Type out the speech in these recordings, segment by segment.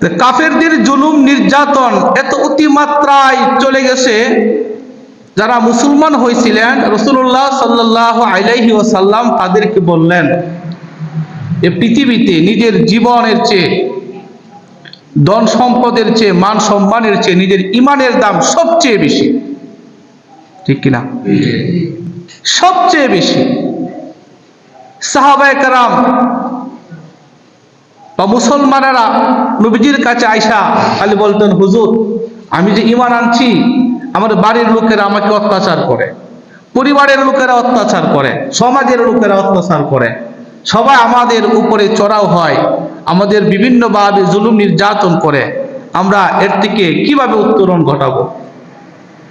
কাফেরদের জুলুম নির্যাতন এত অতিমাত্রায় চলে গেছে, যারা মুসলমান হয়েছিলেন রসুল্লাহ সাল্লাহ আলাইহি ওসাল্লাম তাদেরকে বললেন, এ পৃথিবীতে নিজের জীবনের চেয়ে, ধন সম্পদের চেয়ে, মান সম্মানের চেয়ে নিজের ইমানের দাম সবচেয়ে বেশি। ঠিক কিনা? সবচেয়ে বেশি। সাহাবায়ে কারাম বা মুসলমানেরা নবীজির কাছে আইসা খালি বলতেন, হুজুর, আমি যে ইমান আনছি আমার বাড়ির লোকেরা আমাকে অত্যাচার করে, পরিবারের লোকেরা অত্যাচার করে, সমাজের লোকেরা অত্যাচার করে, সবাই আমাদের উপরে চড়াও হয়, আমাদের বিভিন্নভাবে জুলুম নির্যাতন করে, আমরা এর থেকে কীভাবে উত্তরণ ঘটাবো?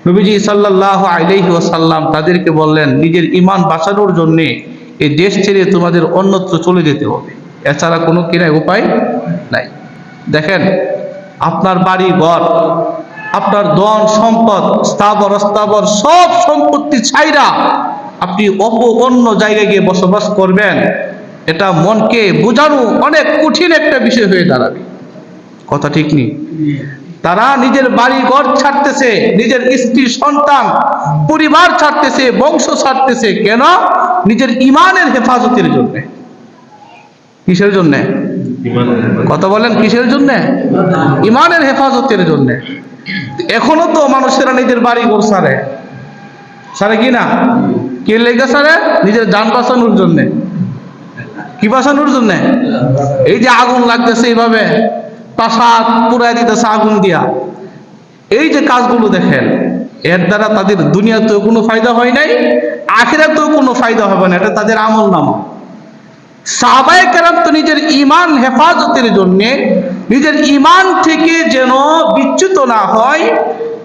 নবীজি সাল্লাহ আলাইহি ওয়াসাল্লাম তাদেরকে বললেন, নিজের ইমান বাঁচানোর জন্যে এই দেশ ছেড়ে তোমাদের অন্যত্র চলে যেতে হবে। এছাড়া কোনো কিনায় উপায় নাই। দেখেন, আপনার বাড়ি ঘর, আপনার ধন সম্পদ, স্থাবর অস্থাবর সব সম্পত্তি ছাইরা আপনি অপ অন্য জায়গায় গিয়ে বসবাস করবেন, এটা মনকে বোঝানো অনেক কঠিন একটা বিষয় হয়ে দাঁড়াবে। কথা ঠিক নেই? তারা নিজের বাড়ি ঘর ছাড়তেছে, নিজের স্ত্রী, সন্তান, পরিবার ছাড়তেছে, বংশ ছাড়তেছে, কেন? নিজের ইমানের হেফাজতের জন্য। কিসের জন্য? কথা বলেন কিসের জন্য? ইমানের হেফাজতের জন্য। এখনও তো মানুষেরা নিজের বাড়ি ঘর সারে। সারে কি না? কে লেগে সারে? নিজের যান বাঁচানোর জন্য। কি বাঁচানোর জন্য? এই যে আগুন লাগতেছে এইভাবে প্রাসাদ পুরাই দিতেছে আগুন দিয়া। এই যে কাজগুলো দেখেন এর দ্বারা তাদের দুনিয়াতেও কোনো ফায়দা হয় নাই আখেরাতেও কোনো ফায়দা হবে না এটা তাদের আমল নামা। সাহাবায়ে কেরাম তো নিজের ইমান হেফাজতের জন্যে, নিজের ইমান থেকে যেন বিচ্যুত না হয়,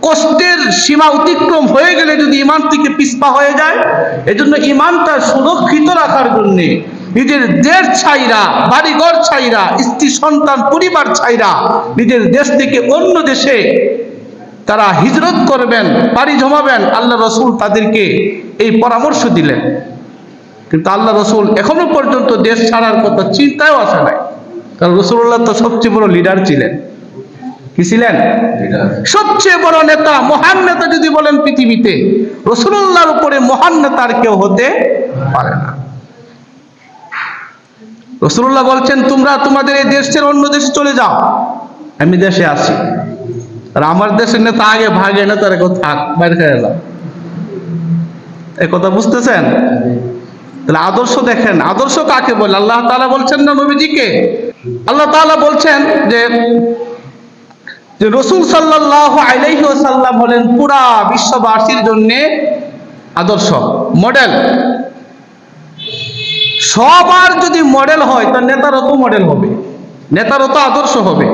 কষ্টের সীমা অতিক্রম হয়ে গেলে যদি ইমান থেকে পিস্পা হয়ে যায়, এজন্য ইমানটা সুরক্ষিত রাখার জন্যে নিজের দেশ ছাইরা, বাড়িঘর ছাইরা, স্ত্রী, সন্তান, পরিবার ছাইরা নিজের দেশ থেকে অন্য দেশে তারা হিজরত করবেন পাড়ি জমাবেন, আল্লাহ রসুল তাদেরকে এই পরামর্শ দিলেন। কিন্তু আল্লাহ রসুল এখনও পর্যন্ত দেশ ছাড়ার কথা চিন্তাও আসে নাই। কারণ রসুল্লাহ তো সবচেয়ে বড় লিডার ছিলেন। কি ছিলেন? সবচেয়ে বড় নেতা মহান নেতা যদি বলেন পৃথিবীতে রসুল্লাহর উপরে মহান নেতা আর কেউ হতে পারে না। রসুল্লাহ বলছেন তোমরা তোমাদের এই দেশ ছেড়ে অন্য দেশে চলে যাও। আমি দেশে আছি। আর আমার দেশের নেতা আগে ভাগে নেতার কেউ থাক বাইরে খেয়ে যাও এই কথা বুঝতেছেন? তাহলে আদর্শ দেখেন, আদর্শ কাকে বলে? আল্লাহ তাআলা বলছেন না নবীজিকে? আল্লাহ তাআলা বলছেন যে যে রসুল সাল্লাহ আলাইহি ওয়াসাল্লাম হলেন পুরা বিশ্ববাসীর জন্য আদর্শ মডেল সবার যদি মডেল হয় তো নেতারও তো মডেল হবে, নেতারও তো আদর্শ হবে।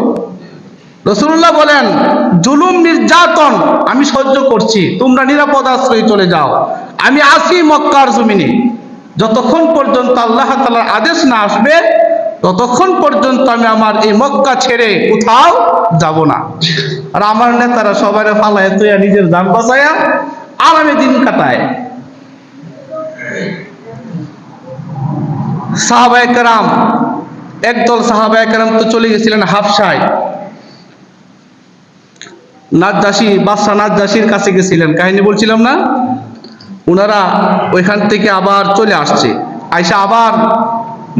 রসুল্লাহ বলেন, জুলুম নির্যাতন আমি সহ্য করছি, তোমরা নিরাপদ আশ্রয় চলে যাও। আমি আসি মক্কার জমিনে। যতক্ষণ পর্যন্ত আল্লাহ তালার আদেশ না আসবে, ততক্ষণ পর্যন্ত আমি আমার এই মক্কা ছেড়ে কোথাও যাব না। আর আমার নেতারা সবাই ফালায় তুইয়া নিজের দান বাঁচায়া আরামে দিন কাটায়। সাহাবায়ে কেরাম, একদল সাহাবায়ে কেরাম তো চলে গেছিলেন হাফসায়। নাজ্জাসী, বাদশাহ নাজ্জাসীর কাছে গেছিলেন। কাহিনী বলছিলাম না? ওনারা ওইখান থেকে আবার চলে আসছে। আইসা আবার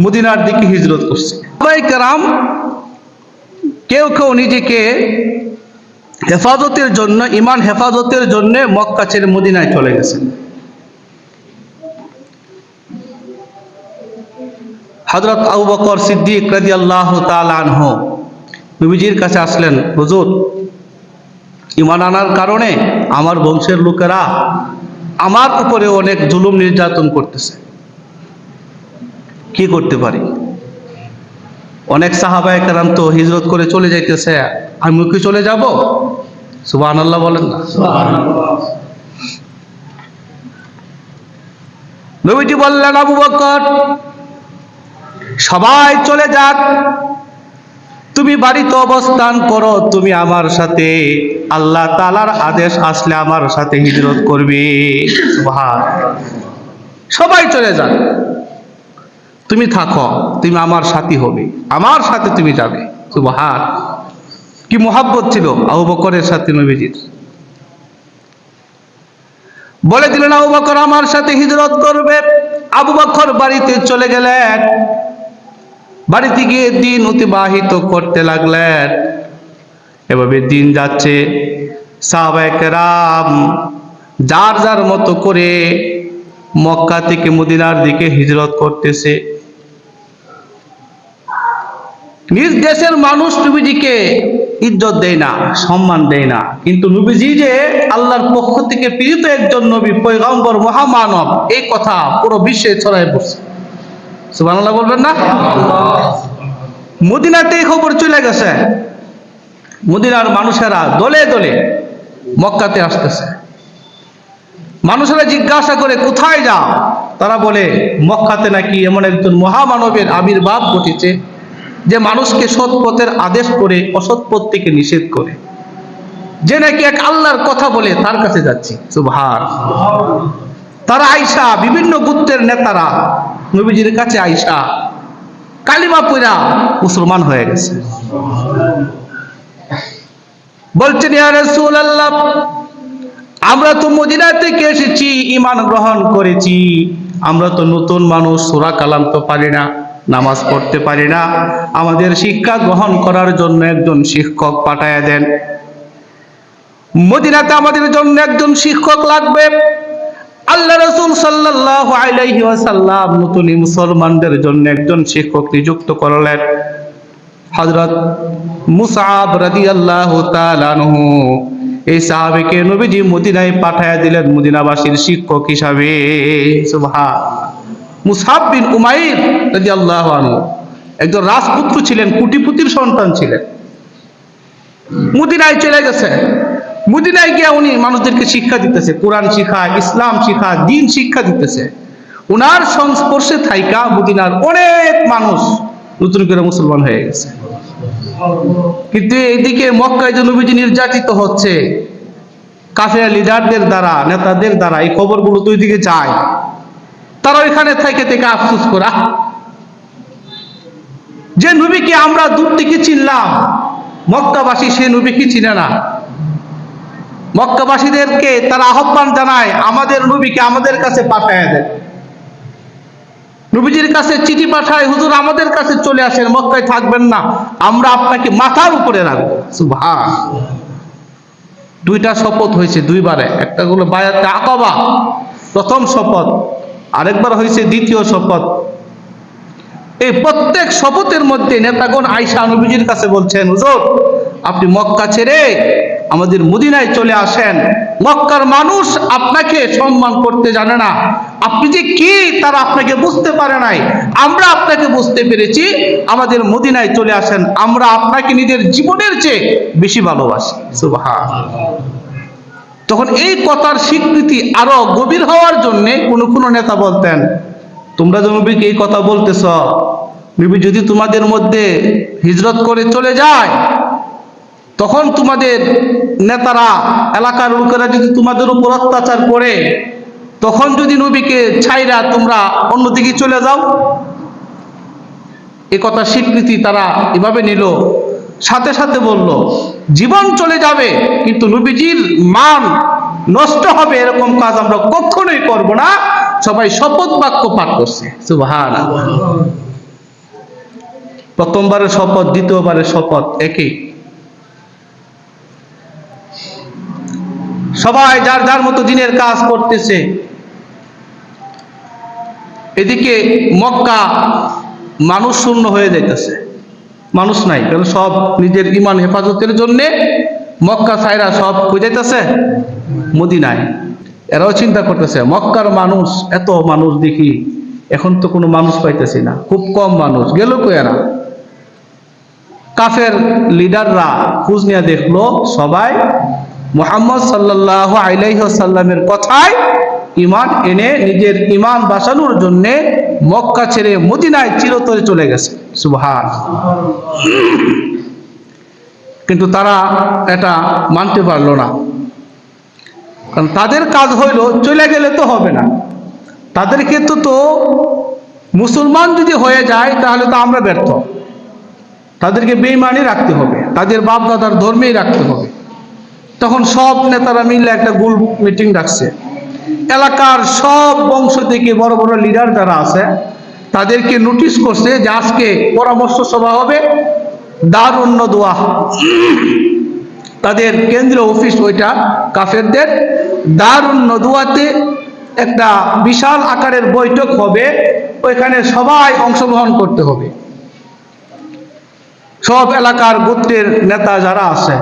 মদিনার দিকে হিজরত করছে। কেরাম কেউ কেউ নিজেকে হেফাজতের জন্য ইমান হেফাজতের জন্য মক্কা ছেড়ে মদিনায় চলে গেছেন হজরত আবু বকর সিদ্দিক রাজি আল্লাহ নবীজির কাছে আসলেন, হুজুর ইমান আনার কারণে আমার বংশের লোকেরা আমার উপরে অনেক জুলুম নির্যাতন করতেছে। কি করতে পারি? অনেক সাহাবায় কেরাম তো হিজরত করে চলে যাইতেছে। আমি কি চলে যাব? সুবাহ আল্লাহ বলেন না। নবীজি বললেন, আবু বকর, সবাই চলে যাক। তুমি বাড়িতে অবস্থান করো, তুমি আমার সাথে। আল্লাহ তালার আদেশ আসলে আমার সাথে হিজরত করবে। সবাই চলে যান তুমি থাকো, তুমি আমার সাথী হবে। আমার সাথে তুমি যাবে। সুবহান কি মোহাব্বত ছিল আবু বকরের সাথে নবীজির? বলে দিলেন, আবু বকর আমার সাথে হিজরত করবে। আবু বকর বাড়িতে চলে গেলেন। বাড়িতে গিয়ে দিন অতিবাহিত করতে লাগলেন। এভাবে দিন যাচ্ছে। সাহাবাহাম যার যার মতো করে মক্কা থেকে মদিনার দিকে হিজরত করতেছে। নিজ দেশের মানুষ নবীজিকে ইজ্জত দেয় না, সম্মান দেয় না। কিন্তু নবীজি যে আল্লাহর পক্ষ থেকে প্রেরিত একজন নবী, পয়গম্বর, মহামানব, এই কথা পুরো বিশ্বে ছড়াই পড়ছে। সুবহানাল্লাহ বলবেন না? মদিনাতে খবর চলে গেছে। মদিনার মানুষেরা দলে দলে মক্কাতে আসতেছে। মানুষেরা জিজ্ঞাসা করে, কোথায় যাও? তারা বলে, মক্কাতে নাকি এমন একজন মহামানবের আবির্ভাব ঘটেছে, যে মানুষকে সৎ পথের আদেশ করে, অসৎ পথ থেকে নিষেধ করে। যে নাকি এক আল্লাহর কথা বলে তার কাছে যাচ্ছি। সুভার তারা আইসা বিভিন্ন গুত্রের নেতারা। নবীজির কাছে আইসা কালিমা পইরা মুসলমান হয়ে গেছে। বলছেন আমরা তো মদিনা থেকে এসেছি ইমান গ্রহণ করেছি। আমরা তো নতুন মানুষ, সূরা কালাম তো পারি না, নামাজ পড়তে পারি না। আমাদের শিক্ষা গ্রহণ করার জন্য একজন শিক্ষক পাঠায়া দেন। মদিনাতে আমাদের জন্য একজন শিক্ষক লাগবে। আল্লাহ রসুল ওয়াসাল্লাম নতুন মুসলমানদের জন্য একজন শিক্ষক নিযুক্ত করলেন। হযরত মুসআব রাদিয়াল্লাহু তাআলা আনহু। এই সাহাবীকে নবীজি মদিনায় পাঠায়া দিলেন, মদিনাবাসীর শিক্ষক হিসাবে। মুসআব বিন উমাইর রাদিয়াল্লাহু আনহু একজন রাজপুত্র ছিলেন, কুটিপুতির সন্তান ছিলেন। মদিনায় চলে গেছে মদিনায় গিয়ে উনি মানুষদেরকে শিক্ষা দিতেছে, কোরআন শিক্ষা, ইসলাম শিক্ষা, দিন শিক্ষা দিতেছে। উনার সংস্পর্শে থাইকা মদিনার অনেক মানুষ নতুন করে মুসলমান হয়ে গেছে। কিন্তু এইদিকে মক্কায় যে নবীজি নির্যাতিত হচ্ছে, কাফের লিডারদের দ্বারা, নেতাদের দ্বারা, এই খবরগুলো দুই দিকে যায়। তারা ওইখানে থেকে থেকে আফসুস করা যে নবীকে আমরা দূর থেকে চিনলাম, মক্কাবাসী সে নবীকে চিনে না। মক্কাবাসীদেরকে তারা আহ্বান জানায়, আমাদের নবীকে আমাদের কাছে পাঠায় দেয় নবীজির কাছে চিঠি পাঠায়, হুজুর, আমাদের কাছে চলে আসেন, মক্কায় থাকবেন না, আমরা আপনাকে মাথার উপরে রাখব। সুবহান। দুইটা শপথ হয়েছে দুইবারে, একটা হলো বায়াতে আকবা, প্রথম শপথ, আরেকবার হয়েছে দ্বিতীয় শপথ। এই প্রত্যেক শপথের মধ্যে নেতাগণ আয়সা নবীজির কাছে বলছেন, হুজুর, আপনি মক্কা ছেড়ে আমাদের মদিনায় চলে আসেন। মক্কার মানুষ আপনাকে সম্মান করতে জানে না। আপনি যে কি, তারা আপনাকে বুঝতে পারে নাই। আমরা আপনাকে বুঝতে পেরেছি, আমাদের মদিনায় চলে আসেন। আমরা আপনাকে নিজের জীবনের চেয়ে বেশি ভালোবাসি। তখন এই কথার স্বীকৃতি আরও গভীর হওয়ার জন্য কোনো কোনো নেতা বলতেন, তোমরা যে এই কথা বলতেছ, নবী যদি তোমাদের মধ্যে হিজরত করে চলে যায় তখন তোমাদের নেতারা, এলাকার লোকেরা যদি তোমাদের উপর অত্যাচার করে, তখন যদি নবীকে ছাইরা তোমরা অন্যদিকে চলে যাও, এ কথা স্বীকৃতি তারা এভাবে নিল। সাথে সাথে বলল, জীবন চলে যাবে, কিন্তু নবীজির মান নষ্ট হবে এরকম কাজ আমরা কখনোই করব না। সবাই শপথ বাক্য পাঠ করছে। প্রথমবারের শপথ, দ্বিতীয়বারের শপথ, একই। সবাই যার যার মতো দিনের কাজ করতেছে। এদিকে মক্কা মানুষ শূন্য হয়ে যাইতেছে। মানুষ নাই, কারণ সব নিজের ইমান হেফাজতের জন্য মক্কা সাইরা সব কই যাইতেছে? মদিনায়। এরাও চিন্তা করতেছে, মক্কার মানুষ, এত মানুষ দেখি, এখন তো কোনো মানুষ পাইতেছি না, খুব কম মানুষ। গেল কই এরা? কাফের লিডাররা খোঁজ নিয়ে দেখল, সবাই মোহাম্মদ সাল্লাহ আলাইসাল্লামের কথায় ইমান এনে নিজের ইমান বাঁচানোর জন্য মক্কা ছেড়ে মদিনায় চিরতরে চলে গেছে। সুবহান। কিন্তু তারা এটা মানতে পারল না। কারণ তাদের কাজ হইল, চলে গেলে তো হবে না। তাদের ক্ষেত্রে তো মুসলমান যদি হয়ে যায়, তাহলে তো আমরা ব্যর্থ। তাদেরকে বেইমানি রাখতে হবে। তাদের বাপ দাদার ধর্মেই রাখতে হবে। তখন সব নেতারা মিলে একটা গোল মিটিং ডাকছে। এলাকার সব বংশ থেকে বড় বড় লিডার যারা আছে, তাদেরকে নোটিশ করছে যে আজকে পরামর্শ সভা হবে দারুণ্য দোয়া। তাদের কেন্দ্রীয় অফিস ওইটা কাফেরদের। দারুণ্য দোয়াতে একটা বিশাল আকারের বৈঠক হবে, ওইখানে সবাই অংশগ্রহণ করতে হবে। সব এলাকার গোত্রের নেতা যারা আছে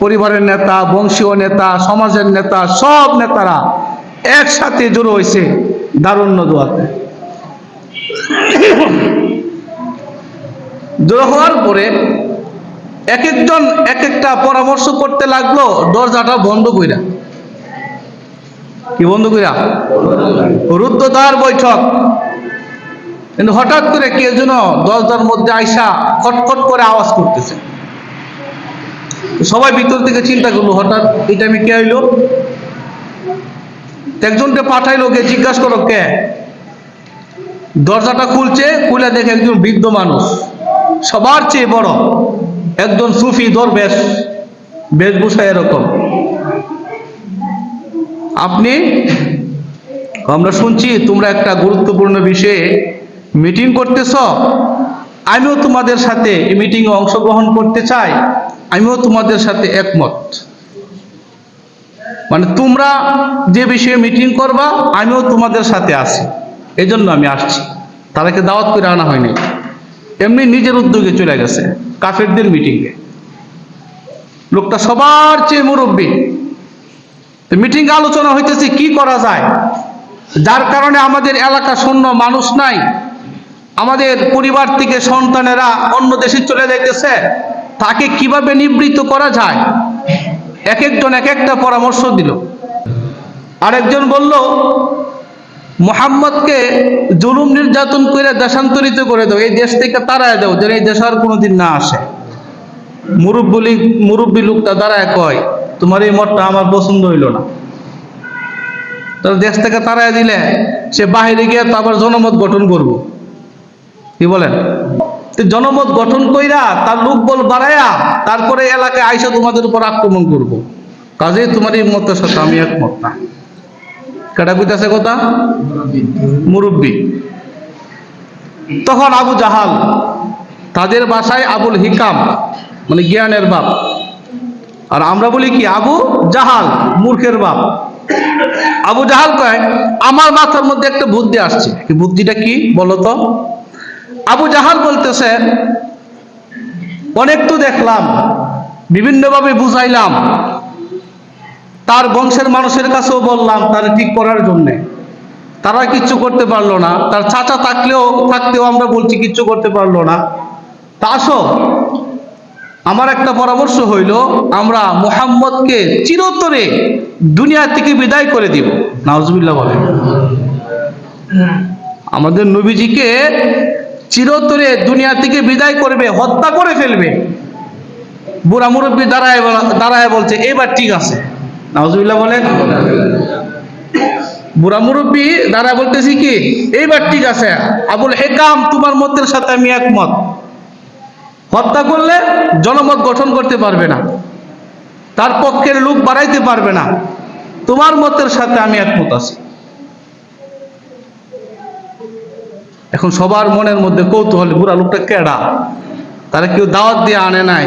পরিবারের নেতা, বংশীয় নেতা, সমাজের নেতা, সব নেতারা একসাথে জড়ো হয়েছে দারুণ্য দোয়াতে। জড়ো হওয়ার পরে এক একজন এক একটা পরামর্শ করতে লাগল, দরজাটা বন্ধ কইরা। কি বন্ধ কইরা? রুদ্ধদ্বার বৈঠক। কিন্তু হঠাৎ করে কে যেন দরজার মধ্যে আইসা খটখট করে আওয়াজ করতেছে। সবাই ভিতর থেকে চিন্তা করল, হঠাৎ এই টাইমে কে আইলো? একজনকে পাঠাইলো কে? জিজ্ঞাসা করো কে? দরজাটা খুলছে, খুলে দেখে একজন বৃদ্ধ মানুষ, সবার চেয়ে বড়, একজন সুফি দরবেশ, বেশভূষা এরকম। আপনি, আমরা শুনছি তোমরা একটা গুরুত্বপূর্ণ বিষয়ে মিটিং করতেছ। আমিও তোমাদের সাথে এই মিটিংয়ে অংশগ্রহণ করতে চাই। আমিও তোমাদের সাথে একমত। মানে তোমরা যে বিষয়ে মিটিং করবা, আমিও তোমাদের সাথে আছি। এই জন্য আমি আসছি। তাদেরকে দাওয়াত করে আনা হয়নি। এমনি নিজের উদ্যোগে চলে গেছে, কাফেরদের মিটিংয়ে লোকটা সবার চেয়ে মুরব্বী। মিটিং আলোচনা হইতেছে, কি করা যায়? যার কারণে আমাদের এলাকা শূন্য, মানুষ নাই। আমাদের পরিবার থেকে সন্তানেরা অন্য দেশে চলে যাইতেছে। তাকে কীভাবে নিবৃত্ত করা যায়? এক একজন এক একটা পরামর্শ দিল। আরেকজন বলল, মোহাম্মদকে জুলুম নির্যাতন করে দেশান্তরিত করে দাও, এই দেশ থেকে তাড়ায় দাও, যেন এই দেশ আর কোনোদিন না আসে। মুরব্বী মুরব্বী লোকটা দাঁড়ায় কয়, তোমার এই মতটা আমার পছন্দ হইল না। তাহলে দেশ থেকে তাড়ায় দিলে, সে বাহিরে গিয়ে তো আবার জনমত গঠন করব। কি বলেন? জনমত গঠন কইরা তার লোক বল বাড়ায়া তারপরে এলাকায় আইসা তোমাদের উপর আক্রমণ করব। কাজে তোমার এই মতের সাথে আমি একমত না। কেটা কইতাছে কথা? মুরব্বী। তখন আবু জাহাল, তাদের বাসায় আবুল হিকাম মানে জ্ঞানের বাপ। আর আমরা বলি কি, আবু জাহাল, মূর্খের বাপ। আবু জাহাল কয়, আমার মাথার মধ্যে একটা বুদ্ধি আসছে। বুদ্ধিটা কি বলতো? আবু জাহাল বলতেছে, অনেক তো দেখলাম, বিভিন্নভাবে বুঝাইলাম। তার বংশের মানুষের কাছেও বললাম, তার ঠিক করার জন্যে? তারা কিচ্ছু করতে পারল না। তার চাচা থাকলেও, থাকতেও আমরা বলছি কিচ্ছু করতে পারল না। তা আসো, আমার একটা পরামর্শ হইল, আমরা মোহাম্মদকে চিরতরে দুনিয়া থেকে বিদায় করে দিব। নাউজুবিল্লাহ বলে আমাদের নবীজিকে চিরতরে দুনিয়া থেকে বিদায় করবে, হত্যা করে ফেলবে। বুড়া মুরব্বী দাঁড়ায় দাঁড়ায় বলছে, এবার ঠিক আছে। নাউজুবিল্লাহ বলেন। বুড়া মুরব্বী দাঁড়ায় বলতেছি কি এইবার ঠিক আছে। আবুল হেকাম, তোমার মতের সাথে আমি একমত। হত্যা করলে জনমত গঠন করতে পারবে না। তার পক্ষের লোক বাড়াইতে পারবে না। তোমার মতের সাথে আমি একমত আছি। এখন সবার মনের মধ্যে কৌতূহল বুড়া লোকটা কেডা? তারা কেউ দাওয়াত দিয়ে আনে নাই।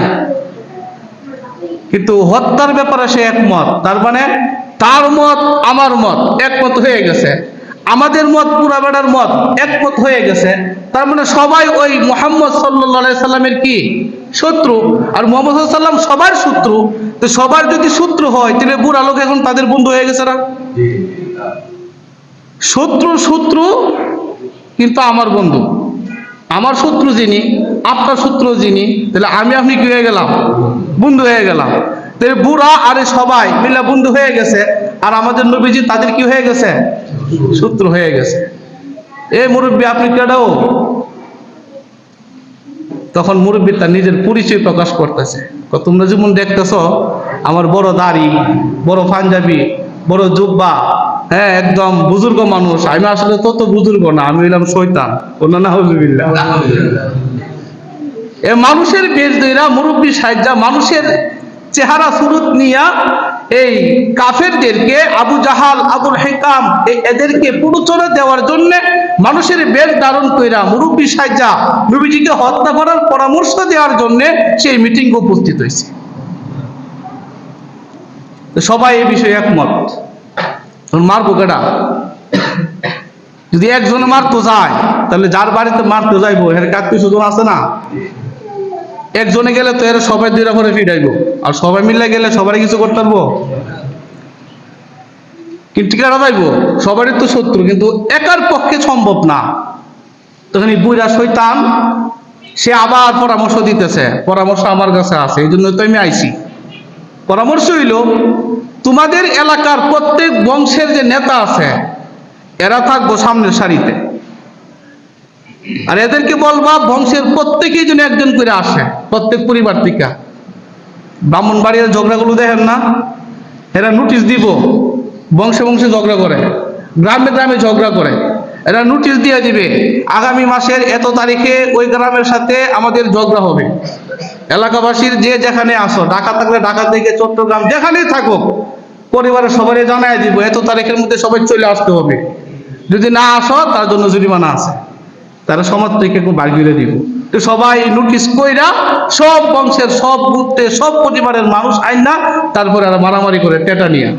কিন্তু হত্যার ব্যাপারে সে একমত। তার মানে তার মত আমার মত একমত হয়ে গেছে। আমাদের মত পুরা বেড়ার মত একমত হয়ে গেছে। তার মানে সবাই ওই মোহাম্মদ সাল্লামের কি? শত্রু। আর মোহাম্মদ সাল্লাম সবার শত্রু। তো সবার যদি শত্রু হয় তাহলে বুড়া লোক এখন তাদের বন্ধু হয়ে গেছে না? শত্রু শত্রু কিন্তু আমার বন্ধু, আমার শত্রু যিনি, আপনার শত্রু যিনি, তাহলে আমি আপনি কি হয়ে গেলাম? বন্ধু হয়ে গেলাম। তাহলে বুড়া আরে সবাই মিলে বন্ধু হয়ে গেছে, আর আমাদের নবীজি তাদের কি হয়ে গেছে? শত্রু হয়ে গেছে। এই মুরব্বী, আপনি কেডাও তখন মুরব্বী তার নিজের পরিচয় প্রকাশ করতেছে। তোমরা যেমন দেখতেছ, আমার বড় দাড়ি, বড় পাঞ্জাবি বড় জুব্বা। হ্যাঁ একদম বুজুর্গ মানুষ। আমি আসলে তত বুজুর্গ না আমি হইলাম শৈতান ওনা না হুজুবিল্লাহ এ মানুষের বেশ দইরা মুরব্বী সাহায্যা মানুষের চেহারা সুরত নিয়া এই কাফেরদেরকে আবু জাহাল আবুল হেকাম এদেরকে পুরুচরে দেওয়ার জন্য মানুষের বেশ ধারণ কইরা মুরব্বী সাহায্যা নবীজিকে হত্যা করার পরামর্শ দেওয়ার জন্য সেই মিটিং উপস্থিত হয়েছে সবাই এই বিষয়ে একমত। মারবো কেডা? যদি একজনে মারতো যায়, তাহলে যার বাড়িতে মারতে যাইবো, এর কাকতে শুধু আছে না? একজনে গেলে তো এর সবাই দুইটা করে ফিরাইবো আর সবাই মিলে গেলে সবাই কিছু করতে পারব? কিন্তু কেন যাইবো? সবারই তো শত্রু, কিন্তু একার পক্ষে সম্ভব না। তখন এই বুড়া শৈতান সে আবার পরামর্শ দিতেছে, পরামর্শ আমার কাছে আছে, এই জন্য তো আমি আইছি। পরামর্শ হইল, তোমাদের এলাকার প্রত্যেক বংশের যে নেতা আছে, এরা থাকব সামনের সারিতে। আর এদেরকে বলবা, বংশের প্রত্যেকেই যেন একজন করে আসে, প্রত্যেক পরিবার থেকে। ব্রাহ্মণ বাড়ির ঝগড়াগুলো দেখেন না? এরা নোটিশ দিব, বংশে বংশে ঝগড়া করে, গ্রামে গ্রামে ঝগড়া করে। এরা নোটিশ দিয়ে দিবে, আগামী মাসের এত তারিখে ওই গ্রামের সাথে আমাদের ঝগড়া হবে। এলাকাবাসীর যে যেখানে আসো ঢাকা থাকলে ঢাকা থেকে চট্টগ্রাম যেখানেই থাকো পরিবারের সবাই জানাই দিব এত তারিখের মধ্যে সবাই চলে আসতে হবে। যদি না আসো তার জন্য জরিমানা আছে। তারা সমাজ থেকে বার করে দিব। তো সবাই নোটিশ কইরা সব বংশের সব গুত্রে সব পরিবারের মানুষ আইন না তারপরে আর মারামারি করে টেটা নিয়ে।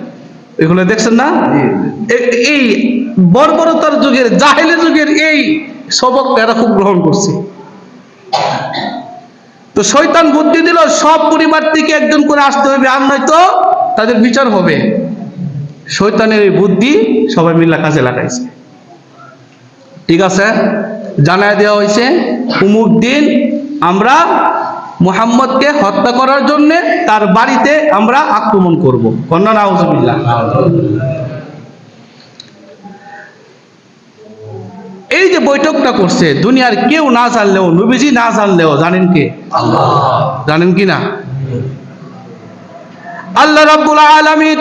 এগুলো দেখছেন না? এই বর্বরতার যুগের জাহেলি যুগের এই সবক এরা খুব গ্রহণ করছে। তো শৈতান বুদ্ধি দিল, সব পরিবার থেকে একজন করে আসতে হবে, আর নয়তো তাদের বিচার হবে। শৈতানের এই বুদ্ধি সবাই মিল্লা কাজে লাগাইছে। ঠিক আছে? জানায় দেওয়া হয়েছে, উমুক দিন আমরা মুহাম্মদকে হত্যা করার জন্য তার বাড়িতে আমরা আক্রমণ করব। কন্যা, নাউজুবিল্লাহ। এই যে বৈঠকটা করছে দুনিয়ার কেউ না জানলেও নবীজি না জানলেও জানেন কে? জানেন কি না? আল্লাহ রাব্বুল আলামিন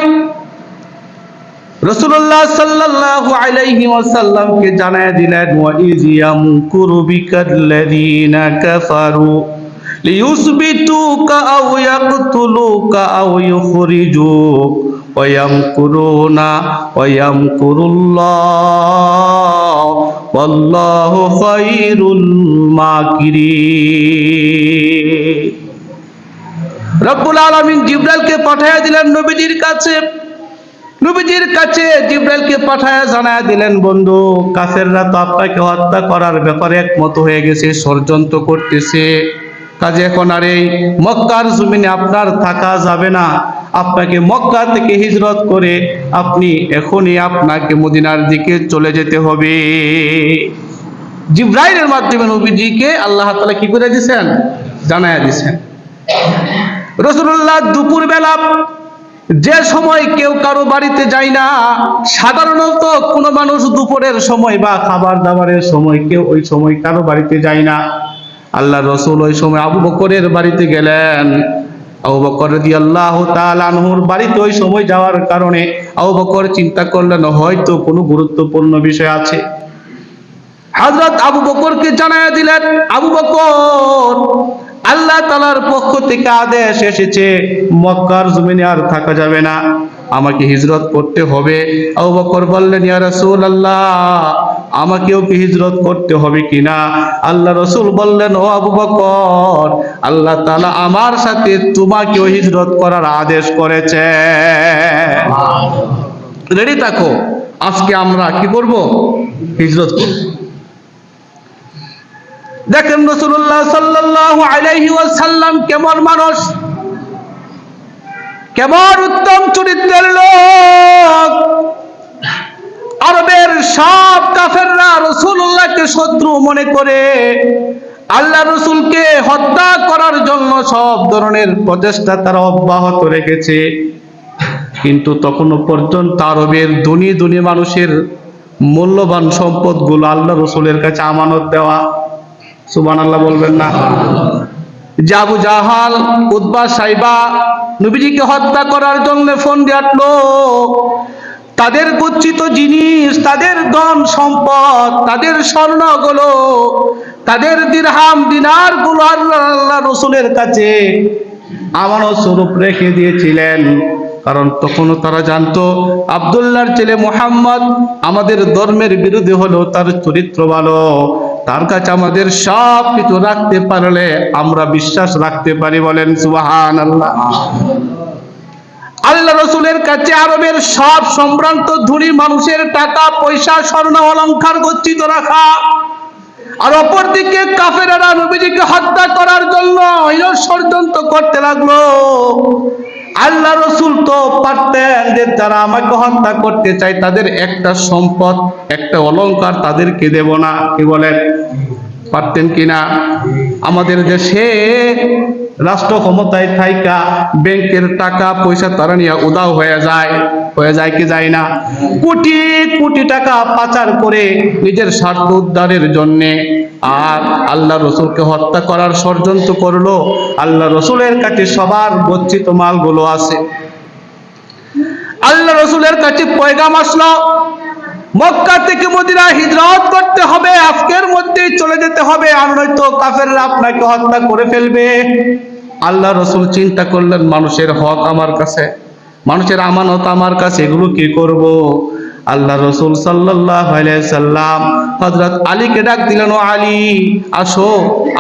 রাসূলুল্লাহ সাল্লাল্লাহু আলাইহি ওয়াসাল্লামকে জানায় দিলেন ওয়া ইজ ইয়ামকুরু কাফারু লিয়ুসবিতুকা আও ইয়াকতুলুকা আও ইউখরিজুক ওয়া ইয়ামকুরুনা ওয়া ইয়ামকুরুল্লাহ ওয়াল্লাহু খায়রুল মাকিরিন রব্বুল আলামিন জিব্রাইলকে পাঠিয়ে দিলেন নবীজির কাছে। নবীজির কাছে জিব্রাইলকে পাঠায় জানায় দিলেন, বন্ধু, কাফেররা তো আপনাকে হত্যা করার ব্যাপারে একমত হয়ে গেছে, ষড়যন্ত্র করতেছে। কাজে এখন আর এই মক্কার জমিনে আপনার থাকা যাবে না। আপনাকে মক্কা থেকে হিজরত করে আপনি এখনই আপনাকে মদিনার দিকে চলে যেতে হবে। জিব্রাইলের মাধ্যমে নবীজিকে আল্লাহ তাআলা কি করে দিয়েছেন জানায়া দিয়েছেন রসুল্লাহ দুপুর বেলা যে সময় কেউ কারও বাড়িতে যায় না, সাধারণত কোনো মানুষ দুপুরের সময় বা খাবার দাবারের সময় কেউ ওই সময় কারও বাড়িতে যায় না। আল্লাহ রসুল ওই সময় আবু বকরের বাড়িতে গেলেন। আবু বকর বাড়িতে ওই সময় যাওয়ার কারণে চিন্তা করলেন, হয়তো কোনো গুরুত্বপূর্ণ বিষয় আছে। আবু বকরকে জানায়া দিলেন, আবু বকর আল্লাহ তালার পক্ষ থেকে আদেশ এসেছে মক্কার জমিনে আর থাকা যাবে না। আমাকে হিজরত করতে হবে। আবু বকর বললেন ইয়া রাসূলুল্লাহ আমাকেও কি হিজরত করতে হবে কিনা আল্লাহ রসুল বললেন ও আবু বকর আল্লাহ তাআলা আমার সাথে তোমাকেও হিজরত করার আদেশ করেছে রেডি থাকো। আজকে আমরা কি করব? হিজরত করব। দেখেন রসুল্লাহ সাল্লাল্লাহু আলাইহি ওয়াসাল্লাম কেমন মানুষ, কেমন উত্তম চরিত্রের লোক। আরবের সব কাফেররা রসুল্লাহকে শত্রু মনে করে, আল্লাহ রসুলকে হত্যা করার জন্য সব ধরনের প্রচেষ্টা তারা অব্যাহত রেখেছে। কিন্তু তখনও পর্যন্ত আরবের ধনী ধনী মানুষের মূল্যবান সম্পদগুলো আল্লাহ রসুলের কাছে আমানত দেওয়া সুবান বলবেন না। আবু জাহাল উদ্বা সাইবা নবীজিকে হত্যা করার জন্য ফোন দিয়ে আটলো তাদের গচ্ছিত জিনিস, তাদের ধন সম্পদ, তাদের স্বর্ণ স্বর্ণগুলো, তাদের দিরহাম দিনারগুলো আল্লাহ রসুলের কাছে আমানত স্বরূপ রেখে দিয়েছিলেন। কারণ তখনও তারা জানতো, আবদুল্লাহর ছেলে মোহাম্মদ আমাদের ধর্মের বিরোধী হলো তার চরিত্র ভালো। তার কাছে আমাদের সব কিছু রাখতে পারলে আমরা বিশ্বাস রাখতে পারি বলেন সুবাহান আল্লাহ আল্লাহ রসুলের কাছে আরবের সব সম্ভ্রান্ত ধনী মানুষের টাকা, পয়সা, স্বর্ণ অলংকার গচ্ছিত রাখা। আর অপরদিকে কাফেরারা নবীজিকে হত্যা করার জন্য ষড়যন্ত্র করতে লাগল। আল্লাহ রসুল তো পারতেন যে তারা আমাকে হত্যা করতে চায়, তাদের একটা সম্পদ, একটা অলংকার তাদেরকে দেব না। কি বলেন? পারতেন কিনা আমাদের দেশে রাষ্ট্র ক্ষমতায় থাইকা ব্যাংকের টাকা, পয়সা তারা নিয়ে উদাও হয়ে যায়। হয়ে যায় কি যায় না? কোটি কোটি টাকা পাচার করে নিজের স্বার্থ উদ্ধারের জন্যে আর আল্লাহ রসুলকে হত্যা করার ষড়যন্ত্র করল। আল্লাহ রসুলের কাছে সবার গচ্ছিত মালগুলো আছে। আল্লাহ রসুলের কাছে পয়গাম আসলো। মক্কা থেকে মদিনা হিজরত করতে হবে, আজকের মধ্যেই চলে যেতে হবে, আর নয়তো কাফেররা আপনাকে হত্যা করে ফেলবে। আল্লাহ রসুল চিন্তা করলেন, মানুষের হক আমার কাছে, মানুষের আমানত আমার কাছে, এগুলো কি করব? আল্লাহ রসুল সাল্লাম হজরত আলীকে ডাক দিলেন আলী, আসো,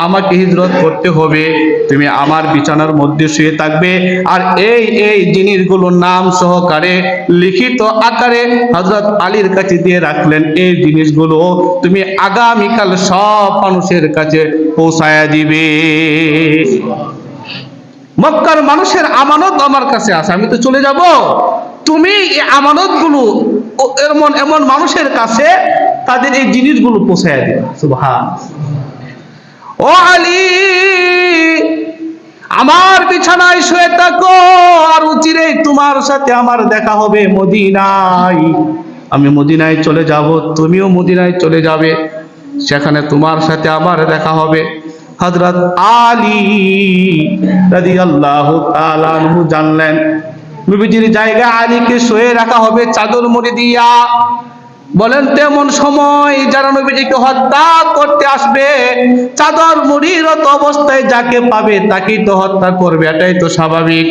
আমাকে হিজরত করতে হবে। তুমি আমার বিছানার মধ্যে শুয়ে থাকবে। আর এই এই জিনিসগুলোর নাম সহকারে লিখিত আকারে হজরত আলীর কাছে দিয়ে রাখলেন। এই জিনিসগুলো তুমি আগামীকাল সব মানুষের কাছে পৌঁছায়া দিবে। মক্কার মানুষের আমানত আমার কাছে আছে, আমি তো চলে যাব। তুমি এই আমানতগুলো এমন এমন মানুষের কাছে তাদের এই জিনিসগুলো পৌঁছায় সুবহান। ও আলী, আমার বিছানায় শুয়ে থাকো আর উচিরে তোমার সাথে আমার দেখা হবে মদিনায়। আমি মদিনায় চলে যাব, তুমিও মদিনায় চলে যাবে। সেখানে তোমার সাথে আবার দেখা হবে। হযরত আলী তাআলা আনহু জানলেন নবীজির জায়গায় আলীকে শুয়ে রাখা হবে চাদর মুড়ি দিয়া। বলেন, তেমন সময় যারা নবীজিকে হত্যা করতে আসবে, চাদর মুড়িরত অবস্থায় যাকে পাবে তাকেই তো হত্যা করবে, এটাই তো স্বাভাবিক।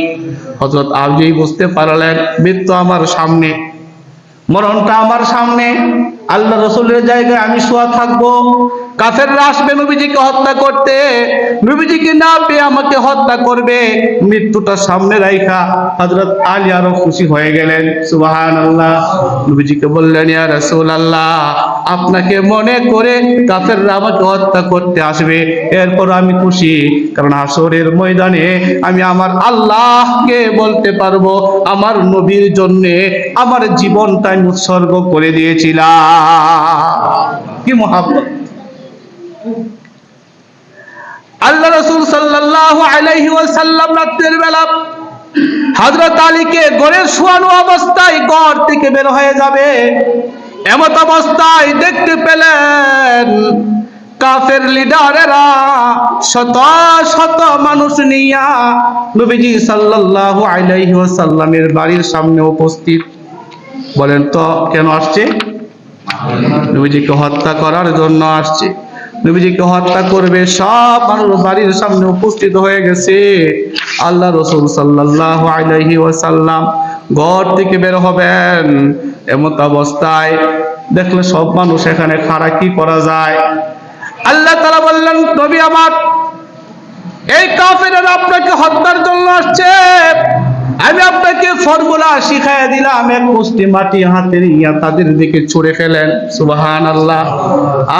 হজরত আবজি বুঝতে পারলেন, মৃত্যু আমার সামনে, মরণটা আমার সামনে। আল্লাহ রসুলের জায়গায় আমি শোয়া থাকব। কাফেররা আসবে নবীজিকে হত্যা করতে। নবীজিকে না পেয়ে আমাকে হত্যা করবে। মৃত্যুটা সামনে রাইখা হজরত আলী আরও খুশি হয়ে গেলেন। সুবাহান আল্লাহ নবীজিকে বললেন, ইয়া আল্লাহ আপনাকে মনে করে কাফেররা আমাকে হত্যা করতে আসবে। এরপর আমি খুশি, কারণ আসরের ময়দানে আমি আমার আল্লাহকে বলতে পারব, আমার নবীর জন্যে আমার জীবনটা আমি উৎসর্গ করে দিয়েছিলাম। কি মহাব্বত। আল্লাহ রসুল সাল্লাল্লাহু আলাইহি ওয়াসাল্লাম রাত্রের বেলা হযরত আলীকে গড়ে শোয়ানো অবস্থায় গড় থেকে বের হয়ে যাবে। এমত অবস্থায় দেখতে পেলেন কাফের লিডারেরা শত শত মানুষ নিয়া নবীজি সাল্লাল্লাহু আলাইহি ওয়াসাল্লামের বাড়ির সামনে উপস্থিত। বলেন তো কেন আসছে? নবীজিকে হত্যা করার জন্য আসছে। নবীজিকে হত্যা করবে, সব মানুষ বাড়ির সামনে উপস্থিত হয়ে গেছে। আল্লাহ রসুল সাল্লাল্লাহু আলাইহি ওয়াসাল্লাম ঘর থেকে বের হবেন। এমত অবস্থায় দেখলে সব মানুষ এখানে খাড়া, কি করা যায়? আল্লাহ তারা বললেন, নবী আমার, এই কাফেরেরা আপনাকে হত্যার জন্য আসছে। আমি আপনাকে ফর্মুলা শিখাই দিলাম, এক মুষ্টি মাটি হাতে নিয়ে তাদের দিকে ছুড়ে ফেলেন। সুবাহান আল্লাহ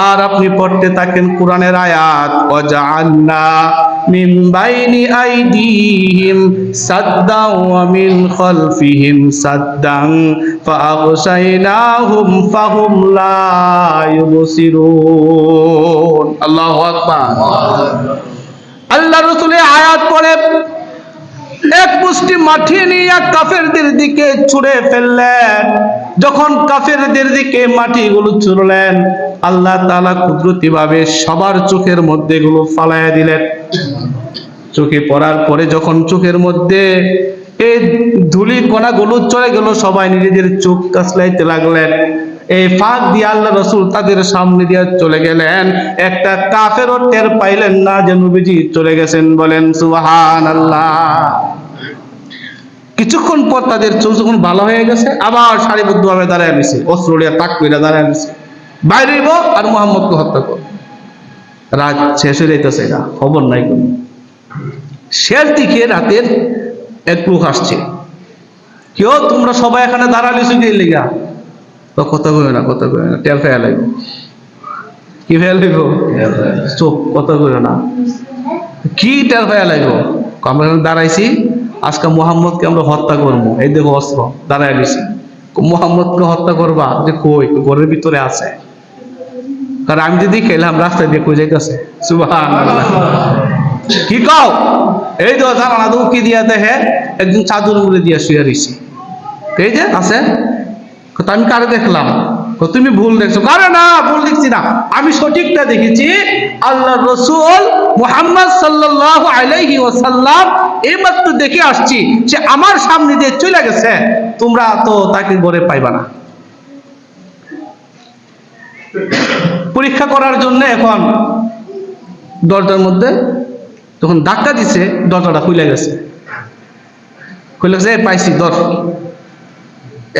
আর আপনি পড়তে থাকেন কোরআনের আয়াত, ওয়াজআলনা মিন বাইনি আইদিহিম সাদ্দাও ওয়া মিন খালফিহিম সাদ্দাং ফাআগশাইনাহুম ফাহুম লা ইউবসিরুন আল্লাহু আকবার। আল্লাহ রসুলের আয়াত পড়ে এক মুষ্টি মাটি নিয়ে কাফেরদের দিকে ছুড়ে ফেললেন। যখন কাফেরদের দিকে মাটিগুলো ছুড়লেন, আল্লাহ তাআলা কুদরতি ভাবে সবার চোখের মধ্যে এগুলো ফালাইয়া দিলেন। চোখে পড়ার পরে যখন চোখের মধ্যে এই ধুলি কণাগুলো চলে গেল, সবাই নিজেদের চোখ কাছলাইতে লাগলেন। এই ফাঁক দিয়ে আল্লাহ রসুল তাদের সামনে দিয়ে চলে গেলেন। একটা কাফেরও টের পাইলেন না যে নবীজি চলে গেছেন বলেন সুহান আল্লাহ কিছুক্ষণ পর তাদের যখন ভালো হয়ে গেছে, আবার সারিবদ্ধভাবে দাঁড়ায় নিছে অস্ত্র তাক করে দাঁড়ায় নিছে বাইরে আর মোহাম্মদকে হত্যা কর রাত শেষ হয়ে যাইতেছে না খবর নাই কোনো। শেষ দিকে রাতের এক লোক আসছে। কেউ তোমরা সবাই এখানে দাঁড়ালিছো কি লেগা। তো কথা কই না কথা কই না তেল ফেয়া লাগবে কি ফেয়া লাগবে চোখ কথা কই না। কি টের ফেয়া লাগবে আমরা দাঁড়াইছি আজকে মোহাম্মদকে আমরা হত্যা করব। এই দেখো অস্ত্র দাঁড়ায় দিছি মোহাম্মদকে হত্যা করবা? যে কই? ঘরের ভিতরে আছে। কারণ আমি যদি খেলাম রাস্তায় দিয়ে কই যাইতেছে? কি কও? এই তো জানা তো কি দিয়া দেখে একদিন চাদর উড়ে দিয়া শুয়ে এই যে আছে? আমি কারে দেখলাম? তুমি ভুল দেখছ। কারে না, ভুল দেখছি না। আমি সঠিকটা দেখেছি। আল্লাহ রসুল মুহাম্মদ সাল্লাল্লাহু আলাইহি ওয়াসাল্লাম এইমাত্র দেখে আসছি যে আমার সামনে দিয়ে চলে গেছে। তোমরা তো তাকে ঘরে পাইবা না। পরীক্ষা করার জন্য এখন দরজার মধ্যে তখন ধাক্কা দিছে, দরজাটা খুলে গেছে। খুলে গেছে পাইছি দর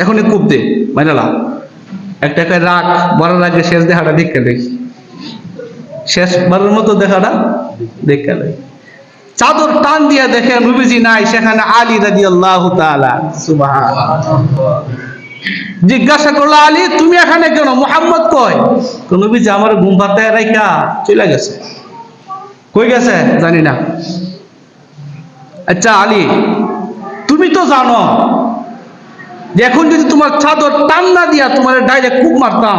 এখনই কূপ দে মাইনালা একটা একটা রাগ বড়ার আগে শেষ দেখাটা দেখে দেখি শেষ বারের মতো দেখাটা দেখে দেখি চাদর টান দিয়ে দেখে নবীজি নাই, সেখানে আলী রাজি আল্লাহ জিজ্ঞাসা করল, আলী, তুমি এখানে কেন? মোহাম্মদ কয় নবীজি আমার ঘুম পাতায় রাইখা চলে গেছে। কই গেছে? জানি না। আচ্ছা আলী, তুমি তো জানো যে এখন যদি তোমার চাদর টান না দিয়া তোমার ডাইরেক্ট খুব মারতাম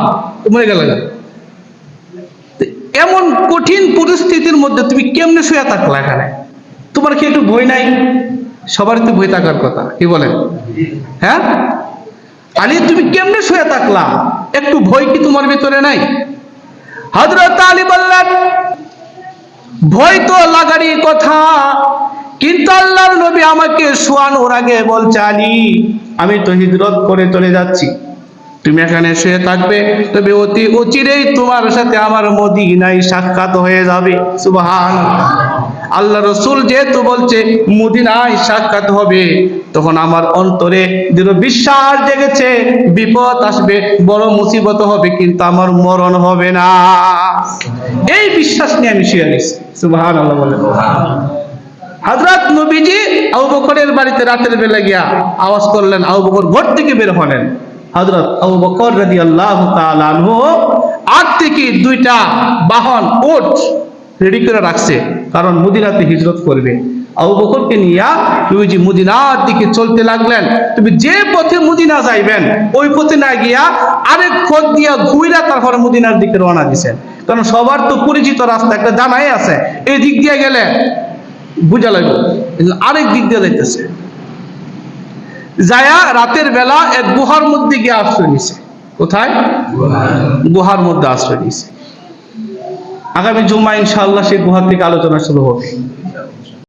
মরে গেলে এমন কঠিন পরিস্থিতির মধ্যে তুমি কেমনে শুয়ে থাকলা এখানে? তোমার কি একটু ভয় নাই? সবারই তো ভয় থাকার কথা, কি বলেন? হ্যাঁ? আলী, তুমি কেমনে শুয়ে থাকলা? একটু ভয় কি তোমার ভিতরে নাই? হজরত আলী বললেন ভয় তো লাগারই কথা। কিন্তু আল্লাহর নবী আমাকে শোয়ানোর আগে বলছে, আলী, আমি তো হিজরত করে চলে যাচ্ছি। তুমি এখানে শুয়ে থাকবে, তবে অতি অচিরেই তোমার সাথে আমার মদিনায় সাক্ষাৎ হয়ে যাবে। সুবহান আল্লাহ রসুল যেহেতু বলছে, মদিনায় সাক্ষাৎ হবে, তখন আমার অন্তরে দৃঢ় বিশ্বাস জেগেছে, বিপদ আসবে, বড় মুসিবত হবে, কিন্তু আমার মরণ হবে না। এই বিশ্বাস নিয়ে আমি শুয়ে গেছি সুবহান আল্লাহ বলে। হজরত নবীজি আবু বকরের বাড়িতে রাতের বেলা গিয়া আওয়াজ করলেন, আবু বকর ঘর থেকে বের হলেন। হজরত আবু বকর রাজি আল্লাহ আনহু আট থেকে দুইটা বাহন ওট রেডি করে রাখছে, কারণ মুদিরাতে হিজরত করবে। আবু বকরকে নিয়া নবীজি মদিনার দিকে চলতে লাগলেন। তুমি যে পথে মদিনা যাইবেন, ওই পথে না গিয়া আরেক পথ দিয়া ঘুইরা তারপরে মদিনার দিকে রওনা দিছেন। কারণ সবার তো পরিচিত রাস্তা, একটা জানাই আছে। এই দিক দিয়ে গেলে বুঝা লাগবে আরেক দিক দিয়ে যাইতেছে। যায়া রাতের বেলা এক গুহার মধ্যে গিয়ে আশ্রয় নিছে। কোথায়? গুহার মধ্যে আশ্রয় নিছে। আগামী জুম্মা ইনশাআল্লাহ সেই গুহার থেকে আলোচনা শুরু হবে।